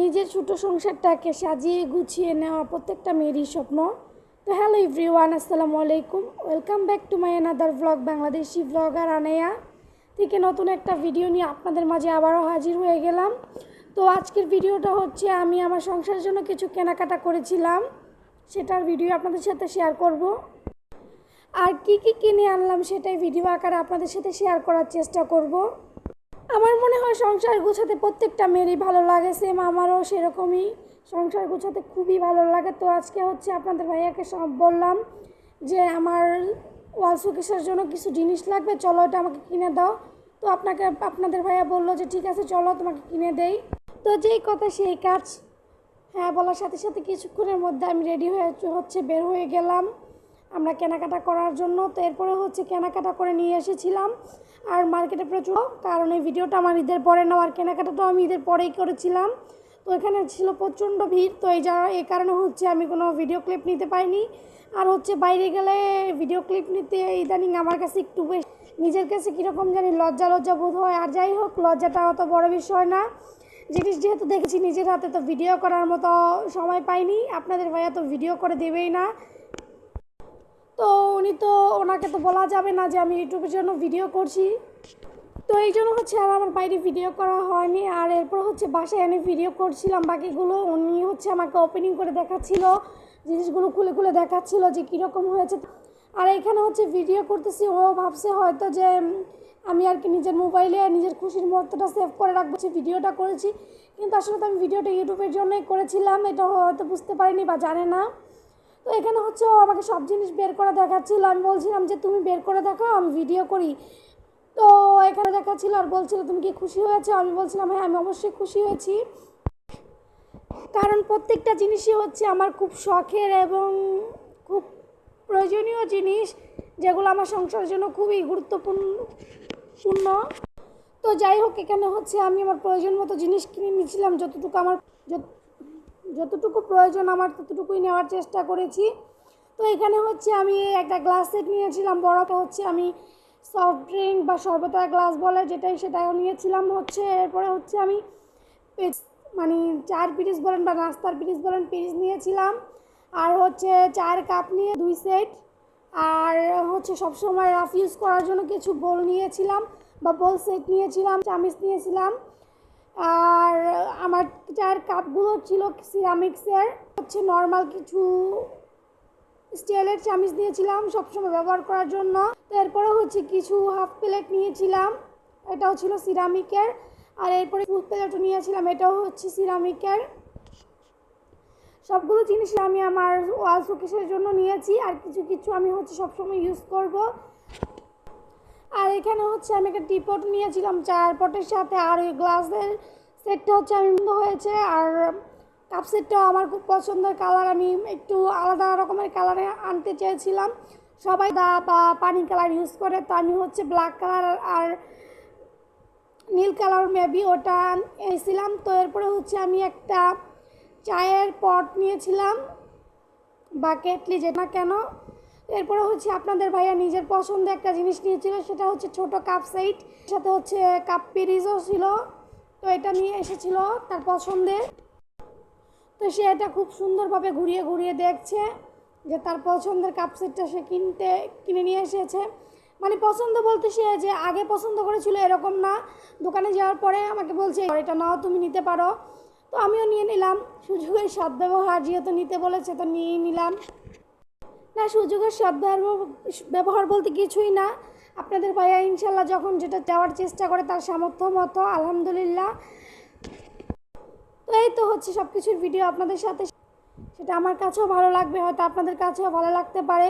নিজের ছোট সংসারটাকে সাজিয়ে গুছিয়ে নেওয়া প্রত্যেকটা মেয়েরই স্বপ্ন। তো হ্যালো এভরিওয়ান আসসালামু আলাইকুম। Welcome back to my another blog Bangladeshi blogger Anaya. থেকে নতুন একটা ভিডিও নিয়ে আপনাদের মাঝে আবারও হাজির হয়ে গেলাম। তো আজকের ভিডিওটা হচ্ছে, আমি আমার সংসারের জন্য কিছু কেনাকাটা করেছিলাম। সেটার ভিডিও আপনাদের সাথে শেয়ার করব। আর কি কি কিনে আনলাম সেটাই ভিডিও আকারে আপনাদের সাথে শেয়ার করার চেষ্টা করব। আমার মনে হয় সংসার গোছাতে প্রত্যেকটা মেয়েরই ভালো লাগে সেম আমারও সেরকমই। সংসার গোছাতে খুবই ভালো লাগে। তো আজকে হচ্ছে আপনাদের ভাইয়াকে সব বললাম যে আমার ওয়াল শোকেসের জন্য কিছু জিনিস লাগবে, চলো এটা আমাকে কিনে দাও। তো আপনাকে, আপনাদের ভাইয়া বলল যে ঠিক আছে, চলো তোমাকে কিনে দেই। তো যেই কথা সেই কাজ। হ্যাঁ বলার সাথে সাথে কিছুক্ষণের মধ্যে আমি রেডি হয়ে হচ্ছে বের হয়ে গেলাম। আমরা কেনাকাটা করার জন্য। তো এরপরে হচ্ছে কেনাকাটা করে নিয়ে এসেছিলাম। আর মার্কেটে প্রচুর, কারণ এই ভিডিওটা আমার ঈদের পরে নেওয়ার তো আমি ঈদের পরেই করেছিলাম। তো এখানে ছিল প্রচণ্ড ভিড়, তো এই যা এই কারণে হচ্ছে আমি কোনো ভিডিও ক্লিপ নিতে পাইনি আর হচ্ছে বাইরে গেলে ভিডিও ক্লিপ নিতে ইদানিং আমার কাছে একটু বেশ, নিজের কাছে কীরকম জানি লজ্জা লজ্জা বোধ হয়। আর যাই হোক, লজ্জাটা অত বড় বিষয় না। জিনিস যেহেতু দেখেছি, নিজের হাতে তো ভিডিও করার মতো সময় পাইনি। আপনাদের ভাইয়া তো ভিডিও করে দেবেই না। তো ওনাকে তো বলা যাবে না যে আমি ইউটিউবের জন্য ভিডিও করছি। তো এই জন্য হচ্ছে আর আমার বাইরে ভিডিও করা হয়নি। আর এরপর হচ্ছে বাসায় এনে ভিডিও করছিলাম। বাকিগুলো উনি হচ্ছে আমাকে ওপেনিং করে দেখাচ্ছিল, জিনিসগুলো খুলে খুলে দেখাচ্ছিল যে কীরকম হয়েছে। আর এখানে হচ্ছে ভিডিও করতেছি, ও ভাবছে হয়তো যে আমি আর কি নিজের মোবাইলে নিজের খুশির মুহূর্তটা সেভ করে রাখব যে ভিডিওটা করেছি। কিন্তু আসলে তো আমি ভিডিওটা ইউটিউবের জন্যই করেছিলাম, এটা হয়তো বুঝতে পারিনি বা জানে না। তো এখানে হচ্ছে ও আমাকে সব জিনিস বের করে দেখাচ্ছিল। আমি বলছিলাম যে, তুমি বের করে দেখাও, আমি ভিডিও করি। তো এখানে দেখাচ্ছিল আর বলছিল, তুমি কি খুশি হয়েছো? আমি বলছিলাম হ্যাঁ আমি অবশ্যই খুশি হয়েছি। কারণ প্রত্যেকটা জিনিসই হচ্ছে আমার খুব শখের এবং খুব প্রয়োজনীয় জিনিস, যেগুলো আমার সংসারের জন্য খুবই গুরুত্বপূর্ণ, পূর্ণ। তো যাই হোক, এখানে হচ্ছে আমি আমার প্রয়োজন মতো জিনিস কিনে নিয়েছিলাম, যতটুকু আমার যতটুকু প্রয়োজন আমার ততটুকুই নেওয়ার চেষ্টা করেছি। তো এখানে হচ্ছে আমি একটা গ্লাস সেট নিয়েছিলাম বড়টা হচ্ছে আমি সফট ড্রিঙ্ক বা সর্বতা গ্লাস বলে যেটাই সেটাও নিয়েছিলাম হচ্ছে। এরপরে হচ্ছে আমি মানে চার পিস বলেন বা নাস্তার পিস বলেন পিস নিয়েছিলাম। আর হচ্ছে চার কাপ নিয়ে দুই সেট। আর হচ্ছে সবসময় রাফ ইউজ করার জন্য কিছু বোল নিয়েছিলাম বা বোল সেট নিয়েছিলাম, চামিচ নিয়েছিলাম। আমার চার কাপগুলো ছিল সিরামিক্সের হচ্ছে নর্মাল কিছু স্টিলের চামিচ দিয়েছিলাম সবসময় ব্যবহার করার জন্য। এরপরে হচ্ছে কিছু হাফ প্লেট নিয়েছিলাম, এটাও ছিল সিরামিকের আর এরপরে ফুল প্লেটও নিয়েছিলাম, এটাও হচ্ছে সিরামিকের সবগুলো জিনিস আমি আমার ওয়াল শোকেসের জন্য নিয়েছি, আর কিছু কিছু আমি হচ্ছে সবসময় ইউজ করব। আর এখানে হচ্ছে আমি একটা টিপট নিয়েছিলাম চার পটের সাথে আর ওই গ্লাসের সেটটা হচ্ছে আমি হয়েছে আর কাপ সেটটাও আমার খুব পছন্দের কালার। আমি একটু আলাদা রকমের কালারে আনতে চেয়েছিলাম। সবাই দা বা পানি কালার ইউজ করে, তো আমি হচ্ছে ব্ল্যাক কালার আর নীল কালার মেবি ওটা এনেছিলাম। তো এরপরে হচ্ছে আমি একটা চায়ের পট নিয়েছিলাম বা কেটলি যেটা কেন। এরপরে হচ্ছে আপনাদের ভাইয়া নিজের পছন্দের একটা জিনিস নিয়েছিল, সেটা হচ্ছে ছোট কাপ সাইট সাথে হচ্ছে কাপ পিরিজও ছিল। তো এটা নিয়ে এসেছিল তার পছন্দের। তো সে এটা খুব সুন্দরভাবে ঘুরিয়ে ঘুরিয়ে দেখছে যে তার পছন্দের কাপ সেটটা সে কিনতে, কিনে নিয়ে এসেছে। মানে পছন্দ বলতে সে যে আগে পছন্দ করেছিল এরকম না। দোকানে যাওয়ার পরে আমাকে বলছে, এটা নাও, তুমি নিতে পারো। তো আমিও নিয়ে নিলাম। সুযোগের সদ্ব্যবহার যেহেতু নিতে বলেছে, তো নিয়েই নিলাম। না, সুযোগের সব ব্যবহার বলতে কিছুই না। আপনাদের ভাইয়া ইনশাল্লাহ যখন যেটা যাওয়ার চেষ্টা করে তার সামর্থ্য মতো, আলহামদুলিল্লাহ। তো এই তো হচ্ছে সব কিছুর ভিডিও আপনাদের সাথে। সেটা আমার কাছেও ভালো লাগবে, হয়তো আপনাদের কাছেও ভালো লাগতে পারে।